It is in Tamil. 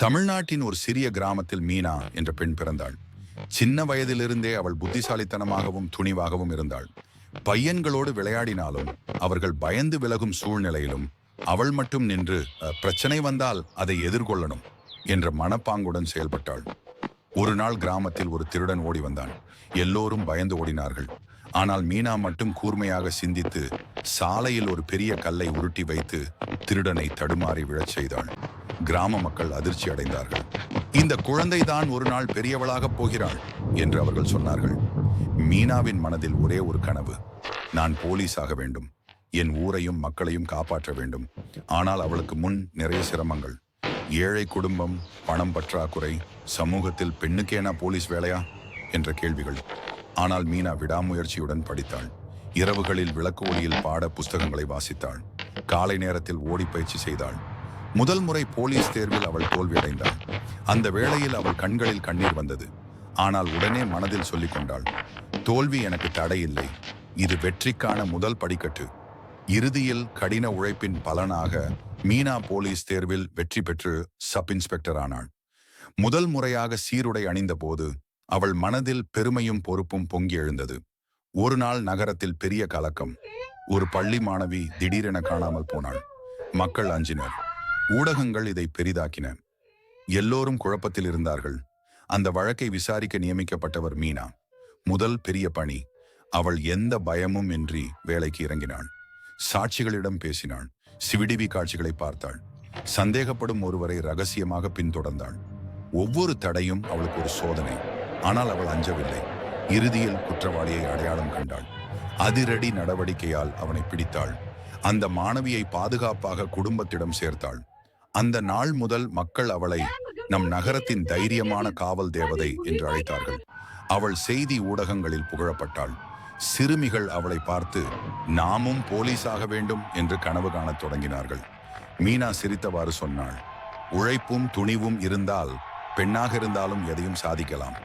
தமிழ்நாட்டின் ஒரு சிறிய கிராமத்தில் மீனா என்ற பெண் பிறந்தாள். சின்ன வயதிலிருந்தே அவள் புத்திசாலித்தனமாகவும் துணிவாகவும் இருந்தாள். பையன்களோடு விளையாடினாலும் அவர்கள் பயந்து விலகும் சூழ்நிலையிலும் அவள் மட்டும் நின்று "அஹ், பிரச்சனை வந்தால் அதை எதிர்கொள்ளணும் என்ற மனப்பாங்குடன் செயல்பட்டாள். ஒரு நாள் கிராமத்தில் ஒரு திருடன் ஓடி வந்தான். எல்லோரும் பயந்து ஓடினார்கள். ஆனால் மீனா மட்டும் கூர்மையாக சிந்தித்து சாலையில் ஒரு பெரிய கல்லை உருட்டி வைத்து திருடனை தடுமாறி விழச் செய்தாள். கிராம மக்கள் அதிர்ச்சி அடைந்தார்கள். இந்த குழந்தைதான் ஒரு நாள் பெரியவளாகப் போகிறாள் என்று அவர்கள் சொன்னார்கள். மீனாவின் மனதில் ஒரே ஒரு கனவு. நான் போலீஸ் ஆக வேண்டும். என் ஊரையும் மக்களையும் காப்பாற்ற வேண்டும். ஆனால் அவளுக்கு முன் நிறைய சிரமங்கள். ஏழை குடும்பம் பணம் பற்றாக்குறை சமூகத்தில் பெண்ணுக்கேனா போலீஸ் வேலையா? என்ற கேள்விகள். ஆனால் மீனா விடாமுயற்சியுடன் படித்தாள். இரவுகளில் விளக்கு ஒளியில் பாட புஸ்தகங்களை வாசித்தாள். காலை நேரத்தில் ஓடிப்பயிற்சி செய்தாள். முதல் முறை போலீஸ் தேர்வில் அவள் தோல்வியடைந்தாள். அந்த வேளையில் அவள் கண்களில் கண்ணீர் வந்தது. ஆனால் உடனே மனதில் சொல்லிக் கொண்டாள் தோல்வி எனக்கு தடையில்லை. இது வெற்றிக்கான முதல் படிக்கட்டு. இறுதியில் கடின உழைப்பின் பலனாக மீனா போலீஸ் தேர்வில் வெற்றி பெற்று சப் இன்ஸ்பெக்டர் ஆனாள். முதல் முறையாக சீருடை அணிந்தபோது அவள் மனதில் பெருமையும் பொறுப்பும் பொங்கி எழுந்தது. ஒரு நாள் நகரத்தில் பெரிய கலக்கம். ஒரு பள்ளி மாணவி திடீரென காணாமல் போனாள். மக்கள் அஞ்சினர். ஊடகங்கள் இதை பெரிதாக்கின. எல்லோரும் குழப்பத்தில் இருந்தார்கள். அந்த வழக்கை விசாரிக்க நியமிக்கப்பட்டவர் மீனா. முதல் பெரிய பணி அவள் எந்த பயமும் இன்றி வேலைக்கு இறங்கினாள். சாட்சிகளிடம் பேசினாள். சிவிடிவி காட்சிகளை பார்த்தாள். சந்தேகப்படும் ஒருவரை ரகசியமாக பின்தொடர்ந்தாள். ஒவ்வொரு தடையும் அவளுக்கு ஒரு சோதனை. ஆனால் அவள் அஞ்சவில்லை. இறுதியில் குற்றவாளியை அடையாளம் கண்டாள். அதிரடி நடவடிக்கையால் அவனை பிடித்தாள். அந்த மாணவியை பாதுகாப்பாக குடும்பத்திடம் சேர்த்தாள். அந்த நாள் முதல் மக்கள் அவளை நம் நகரத்தின் தைரியமான காவல் தேவதை என்று அழைத்தார்கள். அவள் செய்தி ஊடகங்களில் புகழப்பட்டாள். சிறுமிகள் அவளை பார்த்து நாமும் போலீஸாக வேண்டும் என்று கனவு காணத் தொடங்கினார்கள். மீனா சிரித்தவாறு சொன்னாள் உழைப்பும் துணிவும் இருந்தால் பெண்ணாக இருந்தாலும் எதையும் சாதிக்கலாம்.